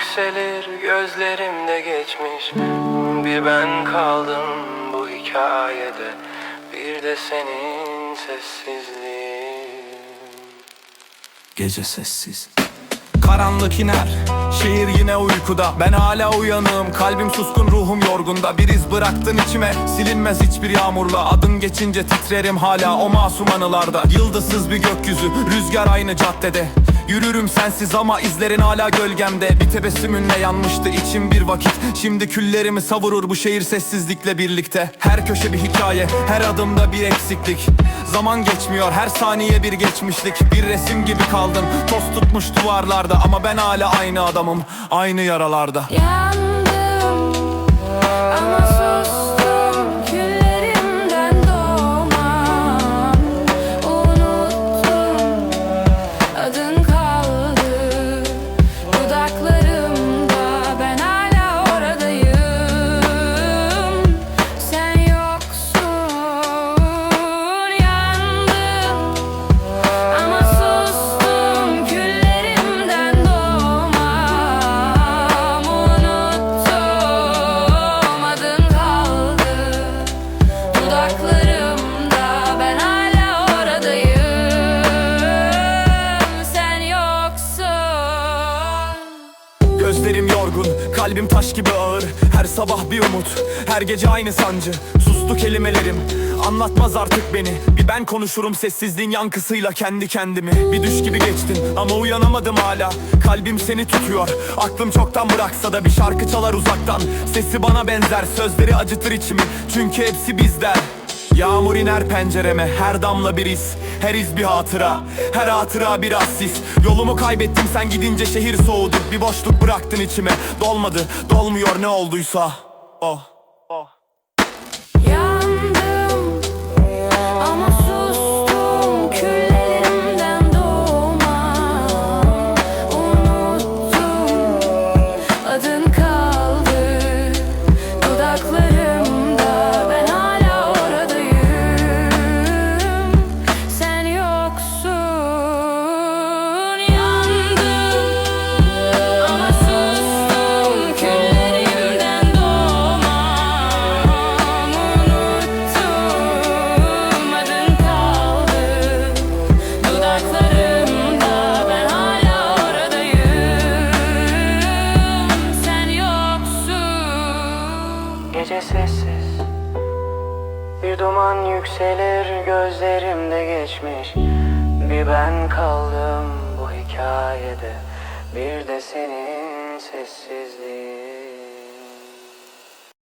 yükselir gözlerimde geçmiş. Bir ben kaldım bu hikayede. Bir de senin sessizliğin. Gece sessiz. Karanlık iner Şehir yine uykuda. Ben hala uyanığım Kalbim suskun ruhum yorgunda. Bir iz bıraktın içime Silinmez hiçbir yağmurla. Adın geçince titrerim hala o masum anılarda. Yıldızsız bir gökyüzü Rüzgar aynı caddede Yürürüm sensiz ama izlerin hala gölgemde. Bir tebessümünle yanmıştı içim bir vakit. Şimdi küllerimi savurur bu şehir sessizlikle birlikte. Her köşe bir hikaye Her adımda bir eksiklik. Zaman geçmiyor her saniye bir geçmişlik. Bir resim gibi kaldım Toz tutmuş duvarlarda. Ama ben hala aynı adamım Aynı yaralarda. Yandım kalbim taş gibi ağır. Her sabah bir umut, her gece aynı sancı. Sustu kelimelerim, anlatmaz artık beni. Bir ben konuşurum sessizliğin yankısıyla kendi kendimi. Bir düş gibi geçtin ama uyanamadım hala. Kalbim seni tutuyor, aklım çoktan bıraksa da Bir şarkı çalar uzaktan, sesi bana benzer Sözleri acıtır içimi, çünkü hepsi bizden Yağmur iner pencereme her damla bir iz Her iz bir hatıra her hatıra biraz sis Yolumu kaybettim sen gidince şehir soğudu. Bir boşluk bıraktın içime. Dolmadı dolmuyor ne olduysa. Oh Duman yükselir gözlerimde geçmiş. Bir ben kaldım bu hikayede Bir de senin sessizliğin